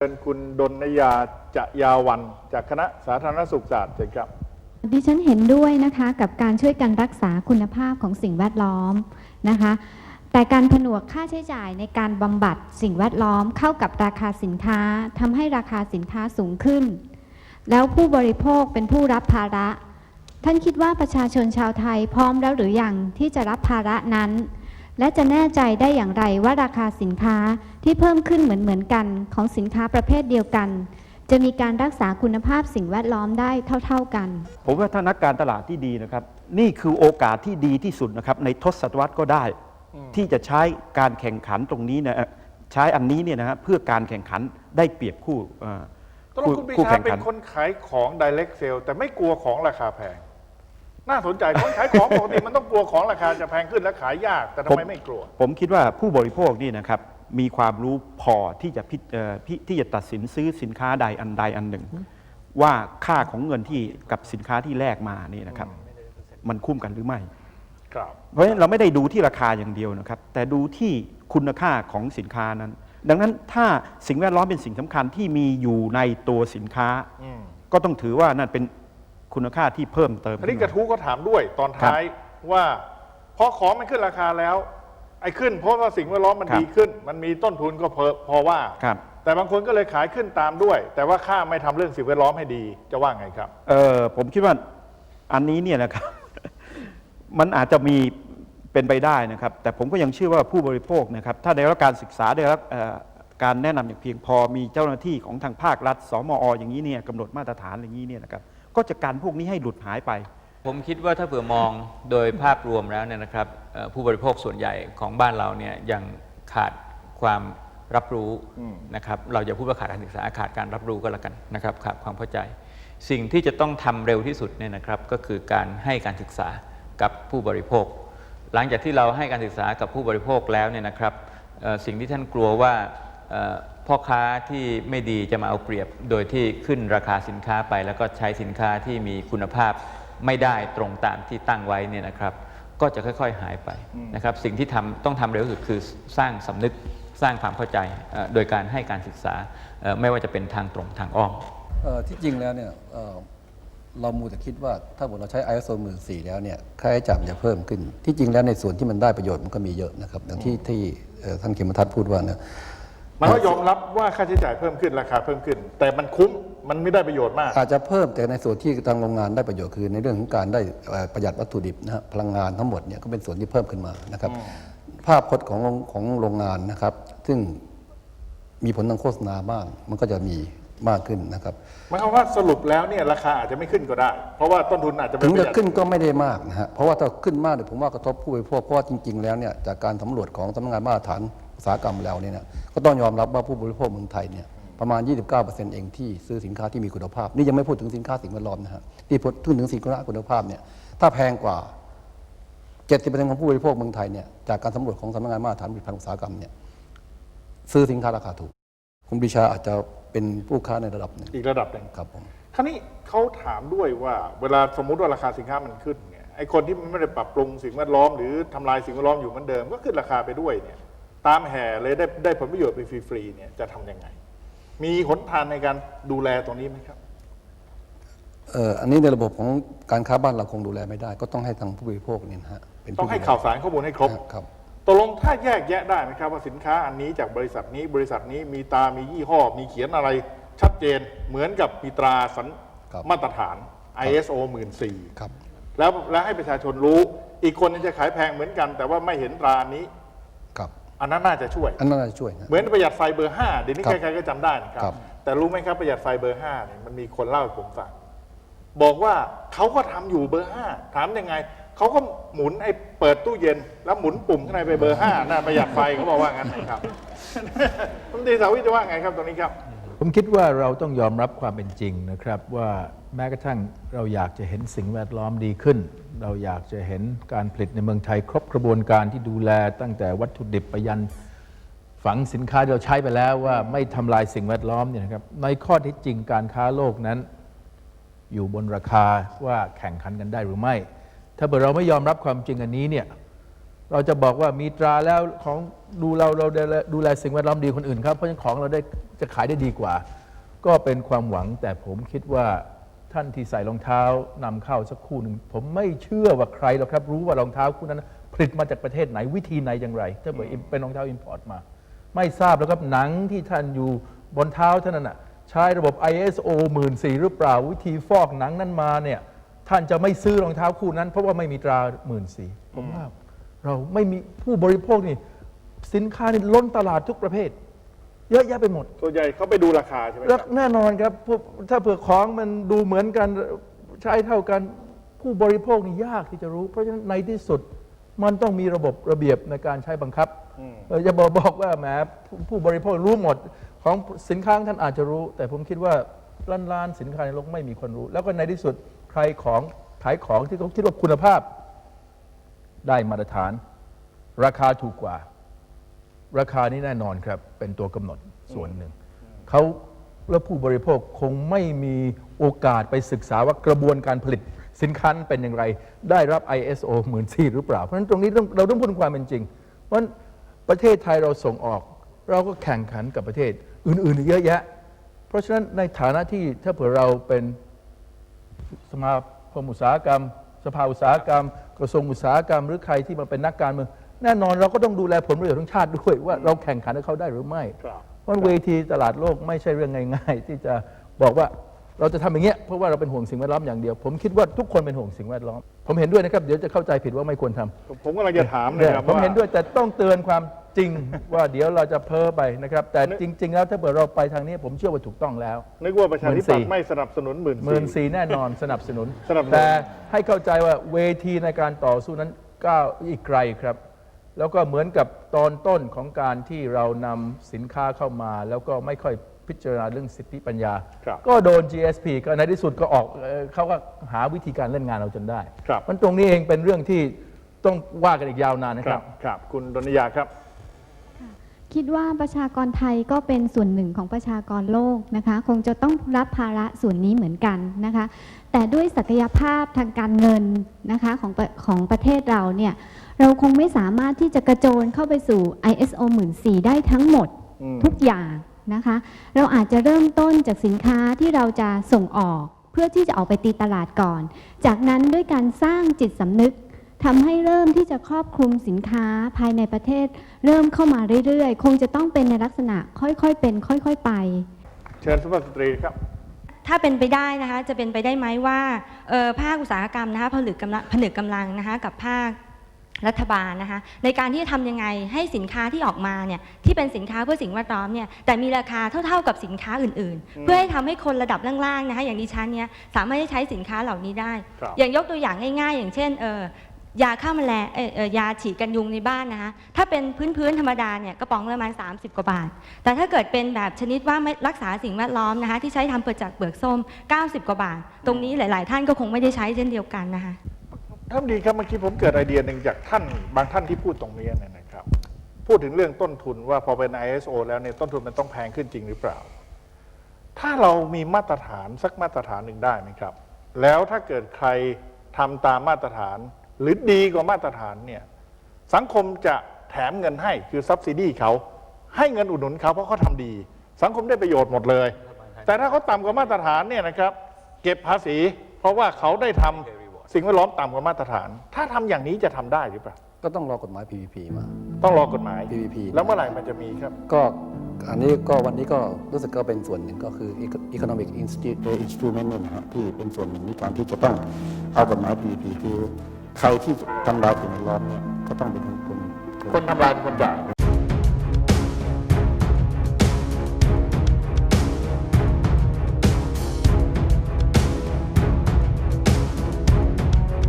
เชิญคุณดนยาจะยาวัน จากคณะสาธารณสุขศาสตร์เชิญครับดิฉันเห็นด้วยนะคะกับการช่วยกันรักษาคุณภาพของสิ่งแวดล้อมนะคะ แต่การผนวกค่าใช้จ่ายในการบำบัดสิ่งแวดล้อมเข้ากับราคาสินค้าทำให้ราคาสินค้าสูงขึ้น แล้วผู้บริโภคเป็นผู้รับภาระ ท่านคิดว่าประชาชนชาวไทยพร้อมแล้วหรือยังที่จะรับภาระนั้น และจะแน่ใจได้อย่างไรว่าราคาสินค้าที่เพิ่มขึ้นเหมือนเหมือนๆกันของสินค้าประเภทเดียวกัน จะมีการรักษาคุณภาพสิ่งแวดล้อมได้เท่า ๆกัน ผมว่าถ้านักการตลาดที่ดีนะครับ นี่คือโอกาสที่ดีที่สุดนะครับ ในทศวรรษก็ได้ ที่จะใช้การแข่งขันตรงนี้นะเอ่อใช้อันนี้เนี่ยนะฮะเพื่อการแข่งขันได้เปรียบคู่เอ่อตกลงคุณปีคู่ชาแข่งเป็ขันคนขายของ direct sale แต่ไม่กลัวของราคาแพง น่าสนใจคนขายของปกติมันต้องกลัวของราคาจะแพงขึ้นและขายยาก แต่ทำไมไม่กลัว ผมคิดว่าผู้บริโภคนี่นะครับมีความรู้พอที่จะพิจเอ่อพิที่จะตัดสินซื้อสินค้าใดอันใดอันหนึ่ง ว่าค่าของเงินที่กับสินค้าที่แลกมานี่นะครับ มันคุ้มกันหรือไม่ครับเพราะฉะนั้นเราไม่ได้ดูที่ราคาอย่างเดียวนะครับ แต่ดูที่คุณค่าของสินค้านั้น ดังนั้นถ้าสิ่งแวดล้อมเป็นสิ่งสำคัญที่มีอยู่ในตัวสินค้าอืมก็ต้องถือว่านั่นเป็น คุณค่าที่เพิ่มเติมอันนี้ขึ้นกระมาทู้ก็ถามด้วยตอนท้ายว่าพอของมันขึ้นราคาแล้ว ไอ้ขึ้นเพราะว่าสิ่งแวดล้อมมันดีขึ้น มันมีต้นทุนก็เพอพอว่าครับแต่บางคนก็เลยขายขึ้นตามด้วย แต่ว่าค่าไม่ทำเรื่องสิ่งแวดล้อมให้ดีจะว่าไงครับเออผมคิดว่าอันนี้เนี่ยนะครับ มันอาจจะมีเป็นไปได้นะครับ แต่ผมก็ยังเชื่อว่าผู้บริโภคนะครับ ถ้าได้รับการศึกษาได้รับเอ่อการแนะนำอย่างเพียงพอมีเจ้าหน้าที่ของทางภาครัฐสมออย่างนี้เนี่ยกำหนดมาตรฐานอย่างนี้เนี่ยนะครับ ก็จะกันพวกนี้ให้หลุดหายไป ผมคิดว่าถ้าเผื่อมองโดยภาพรวมแล้วเนี่ยนะครับผู้บริโภคส่วนใหญ่ของบ้านเราเนี่ยยังขาดความรับรู้นะครับเราอย่าพูดว่าขาดการศึกษาขาดการรับรู้ก็แล้วกันนะครับขาดความเข้าใจ สิ่งที่จะต้องทำเร็วที่สุดเนี่ยนะครับก็คือการให้การศึกษากับผู้บริโภค หลังจากที่เราให้การศึกษากับผู้บริโภคแล้วเนี่ยนะครับสิ่งที่ท่านกลัวว่า พ่อค้าที่ไม่ดีจะมาเอาเปรียบโดยที่ขึ้นราคาสินค้าไป แล้วก็ใช้สินค้าที่มีคุณภาพไม่ได้ตรงตามที่ตั้งไว้เนี่ยนะครับ ก็จะค่อย ๆหายไปนะครับ สิ่งที่ทำต้องทำเร็วที่สุดคือสร้างสำนึกสร้างความเข้าใจโดยการให้การศึกษาไม่ว่าจะเป็นทางตรงทางอ้อมที่จริงแล้วเนี่ยเเรามูแต่คิดว่าถ้าหมดเราใช้ ISO 1 4แล้วเนี่ยค่าใช้จ่ายมันจะเพิ่มขึ้น ที่จริงแล้วในส่วนที่มันได้ประโยชน์มันก็มีเยอะนะครับอย่างที่ที่ท่านเขมทัศน์พูดว่านะ มันก็ยอมรับว่าค่าใช้จ่ายเพิ่มขึ้นราคาเพิ่มขึ้น แต่มันคุ้มมันไม่ได้ประโยชน์มาก อาจจะเพิ่มแต่ในส่วนที่ทางโรงงานได้ประโยชน์คือ ในเรื่องของการได้เอ่อประหยัดวัตถุดิบนะฮะพลังงานทั้งหมดเนี่ยก็เป็นส่วนที่เพิ่มขึ้นมานะครับ ภาพพจน์ของของโรงงานนะครับ ซึ่งมีผลทางโฆษณาบ้าง มันก็จะมีมากขึ้นนะครับหมายความว่าสรุปแล้วเนี่ยราคาอาจจะไม่ขึ้นก็ได้ เพราะว่าต้นทุนอาจจะไม่ถึงประหจะยัดขึ้นก็ไม่ได้มากนะฮะเพราะว่าถ้าขึ้นมากเนี่ยผมว่ากระทบผู้บริโภคเพราะว่าจริง ๆ แล้วเนี่ยจากการสำรวจของสำนักงานมาตรฐาน อุตสาหกรรมแล้วเนี่ยนะก็ต้องยอมรับว่าผู้บริโภคเมืองไทยเนี่ยประมาณ 29%เองที่ซื้อสินค้าที่มีคุณภาพ นี่ยังไม่พูดถึงสินค้าสิ่งแวดล้อมนะฮะที่พูดถึงสินค้าคุณภาพเนี่ยถ้าแพงกว่า 70%ของผู้บริโภคเมืองไทยเนี่ยจากการสำรวจของสำนักงานมาตรฐานผลิตภัณฑ์อุตสาหกรรมเนี่ยซื้อสินค้าราคาถูก คุณปรีชาอาจจะเป็นผู้ค้าในระดับหนึ่งอีกระดับหนึ่งครับผมคราวนี้เขาถามด้วยว่า เวลาสมมุติว่าราคาสินค้ามันขึ้นเนี่ยไอ้คนที่ไม่ได้ปรับปรุงสิ่งแวดล้อมหรือทำลายสิ่งแวดล้อมอยู่เหมือนเดิมก็ขึ้นราคาไปด้วยเนี่ย ตามแห่เลยได้ได้ผลประโยชน์ไปฟรีๆเนี่ยจะทำยังไง มีหนทางในการดูแลตรงนี้ไหมครับ เอ่ออันนี้ในระบบของการค้าบ้านเราคงดูแลไม่ได้ ก็ต้องให้ทางผู้บริโภคเนี่ยนะฮะเป็นต้องให้ข่าวสารข้อมูลให้ครบ ครับ ตกลงถ้าแยกแยะได้ไหมครับ ว่าสินค้าอันนี้จากบริษัทนี้บริษัทนี้มีตา มียี่ห้อ มีเขียนอะไรชัดเจนเหมือนกับมีตราสัญครับ มาตรฐาน ISO 1ครับ4แล้วแล้วให้ประชาชนรู้ อีกคนนึงจะขายแพงเหมือนกัน แต่ว่าไม่เห็นตรานี้ครับ อันนั้นน่าจะช่วย อันนั้นน่าจะช่วยนะ เหมือนประหยัดไฟเบอร์ 5 เดี๋ยวนี้ครับใครๆก็จำได้นะครับ ครับ แต่รู้ไหมครับประหยัดไฟเบอร์5เนี่ยมันมีคนเล่าให้ผมฟังบอกว่าเขาก็ทำอยู่เบอร์ 5 ถามยังไง เขาก็หมุนไอ้เปิดตู้เย็น แล้วหมุนปุ่มข้างในไปเบอร์5น่าประหยัดไฟเขาบอกว่างั้นนะครับรัฐมนตรีสาวิทย์จะว่าไงครับตรงนี้ครับ ผมคิดว่าเราต้องยอมรับความเป็นจริงนะครับว่าแม้กระทั่งเราอยากจะเห็นสิ่งแวดล้อมดีขึ้น เราอยากจะเห็นการผลิตในเมืองไทย ครบกระบวนการที่ดูแล ตั้งแต่วัตถุดิบไปยันฝังสินค้าที่เราใช้ไปแล้วว่าไม่ทำลายสิ่งแวดล้อมเนี่ยนะครับในข้อท็จจริงการค้าโลกนั้น อยู่บนราคาว่าแข่งขันกันได้หรือไม่ ถ้าเกิดเราไม่ยอมรับความจริงอันนี้เนี่ยเราจะบอกว่ามีตราแล้วของดูเราเราดูแลสิ่งแวดล้อมดีคนอื่นครับเพราะฉะนั้นของเราได้ จะขายได้ดีกว่า ก็เป็นความหวังแต่ผมคิดว่าท่านที่ใส่รองเท้านำเข้าสักคู่หนึ่งผมไม่เชื่อว่าใครหรอกครับ รู้ว่ารองเท้าคู่นั้น ผลิตมาจากประเทศไหนวิธีไหนอย่างไรถ้าเกิดเป็นรองเท้าอินพอร์ตมา ไม่ทราบแล้วครับหนังที่ท่านอยู่บนเท้าท่านนั้นน่ะใช้ระบบ ISO 1 4หรือเปล่าวิธีฟอกหนังนั้นมาเนี่ยท่านจะไม่ซื้อรองเท้าคู่นั้น เพราะว่าไม่มีตราหมื่นสีผมว่าเราไม่มีผู้บริโภคนี่สินค้านี่ล้นตลาดทุกประเภท เยอะแยะไปหมด ส่วนใหญ่เขาไปดูราคาใช่ไหมคแล้รัวบแน่นอนครับพวกถ้าเผื่อของมันดูเหมือนกันใช้เท่ากันผู้บริโภคนี่ยากที่จะรู้ เพราะฉะนั้นในที่สุดมันต้องมีระบบระเบียบในการใช้บังคับเอออย่าบอกบอกว่าแหมผู้ผู้บริโภครู้หมดของสินค้าท่านอาจจะรู้ แต่ผมคิดว่าล้านล้านๆสินค้าในโลกไม่มีคนรู้ แล้วก็ในที่สุดใครของขายของที่เขาคิดว่าคุณภาพ ได้มาตรฐาน ราคาถูกกว่า ราคานี้แน่นอนครับ เป็นตัวกำหนดส่วนหนึ่ง เขาและผู้บริโภคคงไม่มีโอกาสไปศึกษาว่ากระบวนการผลิตสินค้านเป็นอย่างไร ได้รับ ISO เหมือนซีหรือเปล่า เพราะฉะนั้นตรงนี้เราต้องพูดความเป็นจริง เพราะประเทศไทยเราส่งออก เราก็แข่งขันกับประเทศอื่นๆอีกเยอะแยะ เพราะฉะนั้นในฐานะที่ถ้าเผื่อเราเป็นสมาคมอุตสาหกรรม สภาอุตสาหกรรม กระทรวงอุตสาหกรรม หรือใครที่มาเป็นนักการเมือง แน่นอนเราก็ต้องดูแลผลประโยชน์ของชาติด้วย ว่าเราแข่งขันกับเขาได้หรือไม่ครับเพราะเวทีตลาดโลกไม่ใช่เรื่องง่าย ๆ ที่จะบอกว่าเราจะทำอย่างเงี้ยเพราะว่าเราเป็นห่วงสิ่งแวดล้อมอย่างเดียว ผมคิดว่าทุกคนเป็นห่วงสิ่งแวดล้อม ผมเห็นด้วยนะครับเดี๋ยวจะเข้าใจผิดว่าไม่ควรทำ ผมกำลังจะถามเลยเนี่ยครับผมเห็นาด้วยแต่ต้องเตือนความจริง ว่าเดี๋ยวเราจะเพ้อไปนะครับ แต่จริง ๆ แล้วถ้าเกิดเราไปทางนี้ผมเชื่อว่าถูกต้องแล้ว นึกว่าประชาธิปัตหมื่นสี่ ย์ไม่สนับสนุนหมื่นหมื่นสี่ สี่แน่นอนสนับสนุน สนับสนุน แต่ให้เข้าใจว่าเวทีในการต่อสู้นั้นก้าวอีกไกลครับ แล้วก็เหมือนกับตอนต้นของการที่เรานำสินค้าเข้ามา แล้วก็ไม่ค่อยพิจารณาเรื่องสิทธิปัญญา ครับก็โดน GSP ก็ในที่สุดก็ออกเอ่อเขาก็หาวิธีการเล่นงานเราจนได้ครับ มันตรงนี้เองเป็นเรื่องที่ต้องว่ากันอีกยาวนานนะคครัรับบครับ คุณดนยาครับ คิดว่าประชากรไทยก็เป็นส่วนหนึ่งของประชากรโลกนะคะ คงจะต้องรับภาระส่วนนี้เหมือนกันนะคะ แต่ด้วยศักยภาพทางการเงินนะคะของประของประเทศเราเนี่ยเราคงไม่สามารถที่จะกระโจนเข้าไปสู่ ISO 14000 ได้ทั้งหมดอืมทุกอย่างนะคะ เราอาจจะเริ่มต้นจากสินค้าที่เราจะส่งออก เพื่อที่จะออกไปตีตลาดก่อน จากนั้นด้วยการสร้างจิตสำนึก ทำให้เริ่มที่จะครอบคลุมสินค้าภายในประเทศ เริ่มเข้ามาเรื่อยๆ คงจะต้องเป็นในลักษณะค่อยๆเป็น ค่อยๆไป เชิญสุภาพสตรีครับ ถ้าเป็นไปได้นะคะจะเป็นไปได้ไหมว่าเอ่อภาคอุตสาหกรรมนะคะผลึกกำลังผนึกกำลังนะคะกับภาครัฐบาลนะคะในการที่จะทำยังไงให้สินค้าที่ออกมาเนี่ยที่เป็นสินค้าเพื่อสิ่งแวดล้อมเนี่ยแต่มีราคาเท่าๆกับสินค้าอื่นๆ เพื่อให้ทำให้คนระดับล่างๆนะคะอย่างดิฉันเนี่ยสามารถที่ใช้สินค้าเหล่านี้ได้ครับอย่างยกตัวอย่างง่าย ๆ อย่างเช่นเอ่อ ยาฆ่าแมลงเอ่อเอ่อยาฉีดกันยุงในบ้านนะคะถ้าเป็นพื้นๆธรรมดาเนี่ยกระป๋องละประมาณ 30 กว่าบาท แต่ถ้าเกิดเป็นแบบชนิดว่าไม่รักษาสิ่งแวดล้อมนะคะที่ใช้ทำเปิดจากเปลือกส้ม 90 กว่าบาท ตรงนี้หลาย ๆ ท่านก็คงไม่ได้ใช้เช่นเดียวกันนะคะ ท่านดีครับเมื่อกี้ผมเกิดไอเดียหนึ่งจากท่านบางท่านที่พูดตรงนี้เนี่ยนะครับ พูดถึงเรื่องต้นทุนว่าพอเป็น ISO แล้วเนี่ยต้นทุนมันต้องแพงขึ้นจริงหรือเปล่า ถ้าเรามีมาตรฐานสักมาตรฐานหนึ่งได้ไหมครับ แล้วถ้าเกิดใครทำตามมาตรฐาน หรือดีกว่ามาตรฐานเนี่ยสังคมจะแถมเงินให้คือซับซิดีเขาให้เงินอุดหนุนเขาเพราะเขาทำดี สังคมได้ประโยชน์หมดเลย แต่ถ้าเขาต่ำกว่ามาตรฐานเนี่ยนะครับ เก็บภาษี เพราะว่าเขาได้ทำสิ่งแวดล้อมต่ำกว่ามาตรฐาน ถ้าทำอย่างนี้จะทำได้หรือเปล่าก็ต้องรอกฎหมาย PPP มา ต้องรอกฎหมาย PPP แล้วเมื่อไหร่มันจะมีครับ ก็อันนี้ก็วันนี้ก็รู้สึกก็เป็นส่วนหนึ่งก็คือ economic Instru- เอ่อ instrument เนี่ยนะฮะที่เป็นส่วนหนึ่งในการที่จะต้องเอากฎหมาย PPP คือ ใครที่ทำลายสิ่งแวดล้อมเนี่ยก็ต้องเป็นคนคนทำลายเป็นคนจ่าย